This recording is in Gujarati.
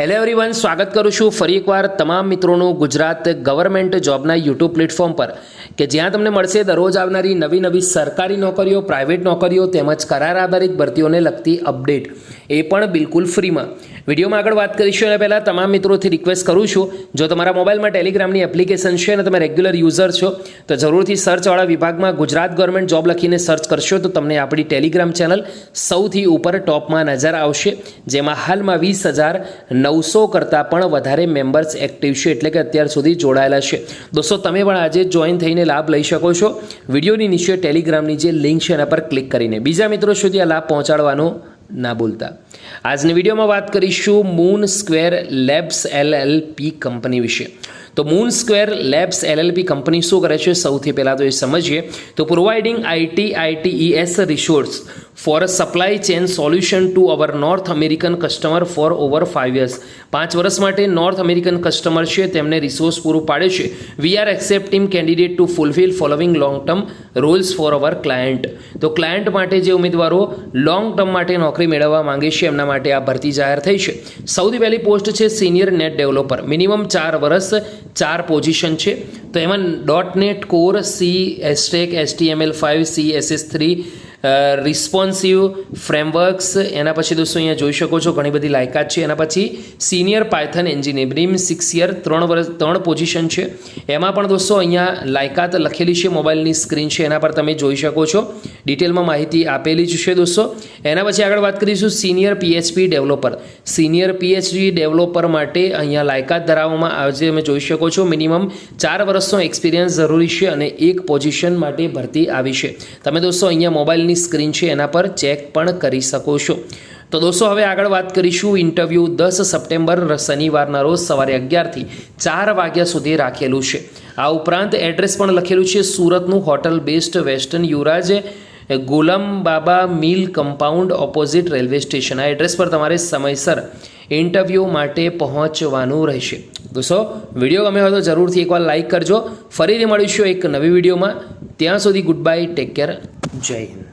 હેલો એવરીવન સ્વાગત કરું છું ફરી એકવાર તમામ મિત્રોનું ગુજરાત ગવર્મેન્ટ જોબના યુટ્યુબ પ્લેટફોર્મ પર. કે જ્યાં તમને મળશે દરરોજ આવનારી નવી નવી સરકારી નોકરીઓ પ્રાઇવેટ નોકરીઓ તેમજ કરાર આધારિત ભરતીઓને લગતી અપડેટ એ પણ બિલકુલ ફ્રીમાં. વિડીયોમાં આગળ વાત કરીશું એના પહેલાં તમામ મિત્રોથી રિક્વેસ્ટ કરું છું, જો તમારા મોબાઈલમાં ટેલિગ્રામની એપ્લિકેશન છે અને તમે રેગ્યુલર યુઝર છો, તો જરૂરથી સર્ચવાળા વિભાગમાં ગુજરાત ગવર્મેન્ટ જોબ લખીને સર્ચ કરશો, તો તમને આપણી ટેલિગ્રામ ચેનલ સૌથી ઉપર ટોપમાં નજર આવશે, જેમાં હાલમાં વીસ હજાર નવસો કરતાં પણ વધારે મેમ્બર્સ એક્ટિવ છે, એટલે કે અત્યાર સુધી જોડાયેલા છે. દોસ્તો, તમે પણ આજે જોઈન થઈને લાભ લઈ શકો છો. વિડીયોની નીચે ટેલિગ્રામની જે લિંક છે એના પર ક્લિક કરીને. બીજા મિત્રો સુધી આ લાભ પહોંચાડવાનો ના ભૂલતા. આજની વિડીયોમાં વાત કરીશું moon square labs LLP company વિશે. તો moon square labs LLP company શું કરે છે? સૌથી પહેલાં તો એ સમજીએ. તો providing IT ITES resource for a supply chain solution to our North American customer for over five years પાંચ વર્ષ માટે નોર્થ અમેરિકન કસ્ટમર છે, તેમને રિસોર્સ પૂરું પાડે છે. We are accepting candidate to fulfil following long term roles for our client તો ક્લાયન્ટ માટે જે ઉમેદવારો લોંગ ટર્મ માટે નોકરી મેળવવા માંગે છે, એમના માટે આ ભરતી જાહેર થઈ છે. સૌથી પહેલી પોસ્ટ છે સિનિયર નેટ ડેવલપર મિનિમમ ચાર વર્ષ ચાર પોઝિશન છે. તો એમાં dot net core C એસટેક HTML five C SS three responsive frameworks એના પછી દોસ્તો અહીંયા જોઈ શકો છો ઘણી બધી લાયકાત છે. એના પછી senior Python engineering six year ત્રણ વર્ષ ત્રણ પોઝિશન છે. એમાં પણ દોસ્તો અહીંયા લાયકાત લખેલી છે મોબાઈલની સ્ક્રીન છે. એના પર તમે જોઈ શકો છો. ડિટેલમાં માહિતી આપેલી જ છે દોસ્તો. એના પછી આગળ વાત કરીશું senior PHP developer senior PhD developer માટે અહીંયા લાયકાત ધરાવવામાં આજે તમે જોઈ શકો છો મિનિમમ ચાર વર્ષનો એક્સપિરિયન્સ જરૂરી છે અને એક પોઝિશન માટે ભરતી આવી છે. તમે દોસ્તો અહીંયા મોબાઈલની સ્ક્રીન છે, એના પર ચેક પણ કરી શકો છો. તો દોસ્તો, હવે આગળ વાત કરીશું ઇન્ટરવ્યૂ દસ સપ્ટેમ્બર શનિવારના રોજ સવારે અગિયારથી ચાર વાગ્યા સુધી રાખેલું છે. આ ઉપરાંત એડ્રેસ પણ લખેલું છે, સુરતનું hotel best western Yuvraj, Gulam mill compound opposite railway station. આ એડ્રેસ પર તમારે સમયસર ઇન્ટરવ્યૂ માટે પહોંચવાનું રહેશે. દોસ્તો, વીડિયો ગમે હોય તો જરૂરથી એકવાર લાઇક કરજો. ફરીથી મળીશું એક નવી વિડીયોમાં. ત્યાં સુધી ગુડ બાય ટેક કેર જય હિન્દ.